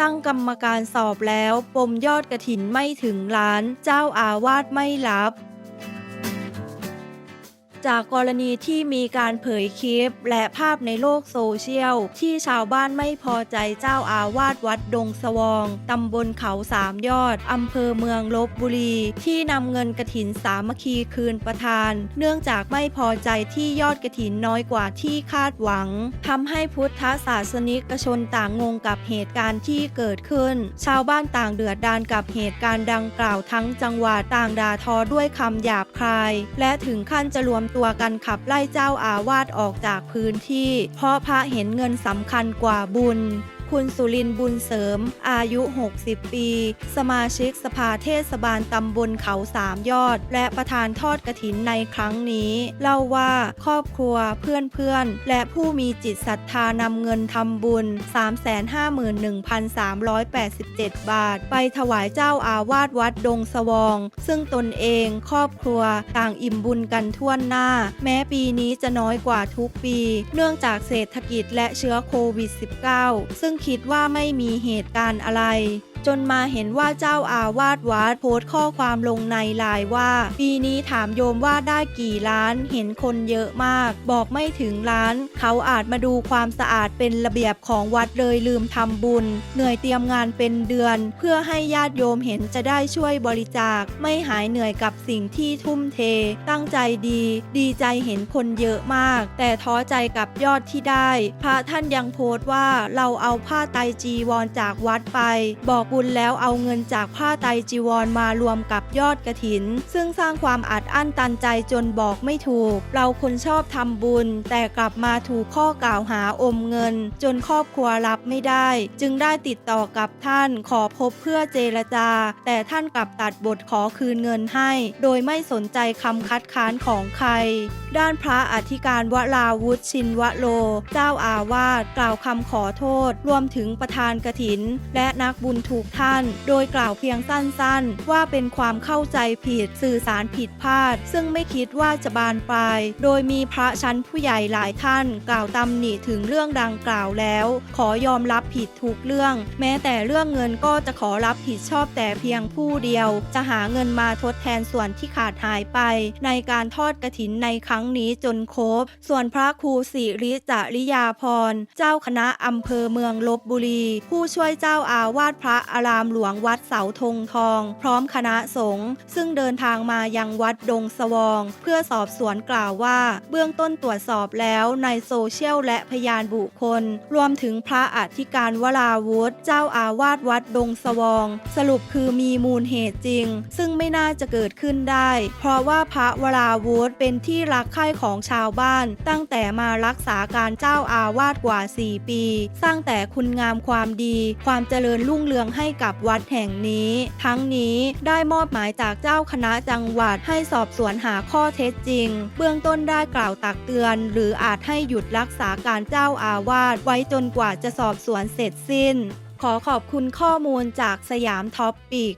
ตั้งกรรมการสอบแล้ว ปมยอดกระถินไม่ถึงล้าน เจ้าอาวาสไม่รับ จากกรณีที่มีการเผยคลิป และภาพในโลกโซเชียล ที่ชาวบ้านไม่พอใจเจ้าอาวาสวัดดงสวองตำบลเขาสามยอดอำเภอเมืองลบบุรี ที่นำเงินกระถินสามัคคีคืนประธาน เนื่องจากไม่พอใจที่ยอดกระถินน้อยกว่าที่คาดหวังทำให้พุทธศาสนิกชนต่างงงกับเหตุการณ์ที่เกิดขึ้น ชาวบ้านต่างเดือดดานกับเหตุการณ์ดังกล่าวทั้งจังหวัดต่างด่าทอด้วยคำหยาบคาย และถึงขั้นจะรวมตัวกันขับไล่เจ้าอาวาสออกจากพื้นที่ เพราะพระเห็นเงินสำคัญกว่าบุญ คุณสุรินทร์บุญเสริม อายุ 60 ปี สมาชิกสภาเทศบาลตำบลเขาสามยอด และประธานทอดกระถินในครั้งนี้ เล่าว่าครอบครัวเพื่อนๆ และผู้มีจิตศรัทธานำเงินทำบุญ 351,387 บาท ไปถวายเจ้าอาวาสวัดดงสวอง ซึ่งตนเองครอบครัวต่างอิ่มบุญกันทั่วหน้า แม้ปีนี้จะน้อยกว่าทุกปี เนื่องจากเศรษฐกิจและเชื้อโควิด -19 ซึ่งคิดว่าไม่มีเหตุการณ์อะไร จนมาเห็นว่าเจ้าอาวาสวัดโพสต์ข้อความลงในไลน์ว่า ปีนี้ถามโยมว่าได้กี่ล้านเห็นคนเยอะมาก บอกไม่ถึงล้าน เขาอาจมาดูความสะอาดเป็นระเบียบของวัดเลยลืมทำบุญ เหนื่อยเตรียมงานเป็นเดือน เพื่อให้ญาติโยมเห็นจะได้ช่วยบริจาค ไม่หายเหนื่อยกับสิ่งที่ทุ่มเท ตั้งใจดี ดีใจเห็นคนเยอะมาก แต่ท้อใจกับยอดที่ได้ พระท่านยังโพสต์ว่าเราเอาผ้าไตจีวรจากวัดไป บอกบุญแล้วเอาเงินจากผ้าไตจีวรมารวมกับยอดกระถิน ซึ่งสร้างความอัดอั้นตันใจจนบอกไม่ถูก เราคนชอบทำบุญ แต่กลับมาถูกข้อกล่าวหาอมเงิน จนครอบครัวรับไม่ได้ จึงได้ติดต่อกับท่านขอพบเพื่อเจรจา แต่ท่านกลับตัดบทขอคืนเงินให้ โดยไม่สนใจคำคัดค้านของใคร ด้านพระอธิการวราวุฒิชินวโล เจ้าอาวาสกล่าวคำขอโทษ รวมถึงประธานกระถิน และนักบุญถูกท่าน โดยกล่าวเพียงสั้นๆ ว่าเป็นความเข้าใจผิดสื่อสารผิดพลาด ซึ่งไม่คิดว่าจะบานปลาย โดยมีพระชั้นผู้ใหญ่หลายท่าน กล่าวตำหนิถึงเรื่องดังกล่าวแล้ว ขอยอมรับผิดทุกเรื่อง แม้แต่เรื่องเงินก็จะขอรับผิดชอบแต่เพียงผู้เดียว จะหาเงินมาทดแทนส่วนที่ขาดหายไป ในการทอดกระถินในครั้งนี้จนครบ ส่วนพระครูสิริจริยาพร เจ้าคณะอำเภอเมืองลบบุรี ผู้ช่วยเจ้าอาวาสพระอารามหลวงวัดเสาธงทอง พร้อมคณะสงฆ์ซึ่งเดินทางมายังวัดดงสวอง เพื่อสอบสวนกล่าวว่า เบื้องต้นตรวจสอบแล้วในโซเชียลและพยานบุคคล รวมถึงพระอธิการวราวุธ เจ้าอาวาสวัดดงสวอง สรุปคือมีมูลเหตุจริง ซึ่งไม่น่าจะเกิดขึ้นได้ เพราะว่าพระวราวุธเป็นที่รักใคร่ของชาวบ้าน ตั้งแต่มารักษาการเจ้าอาวาสกว่า 4 ปี สร้างแต่คุณงามความดี ความเจริญรุ่งเรืองใให้กับวัดแห่งนี้ ทั้งนี้ได้มอบหมายจากเจ้าคณะจังหวัดให้สอบสวนหาข้อเท็จจริง เบื้องต้นได้กล่าวตักเตือน หรืออาจให้หยุดรักษาการเจ้าอาวาสไว้จนกว่าจะสอบสวนเสร็จสิ้น ขอขอบคุณข้อมูลจากสยามท็อปปิก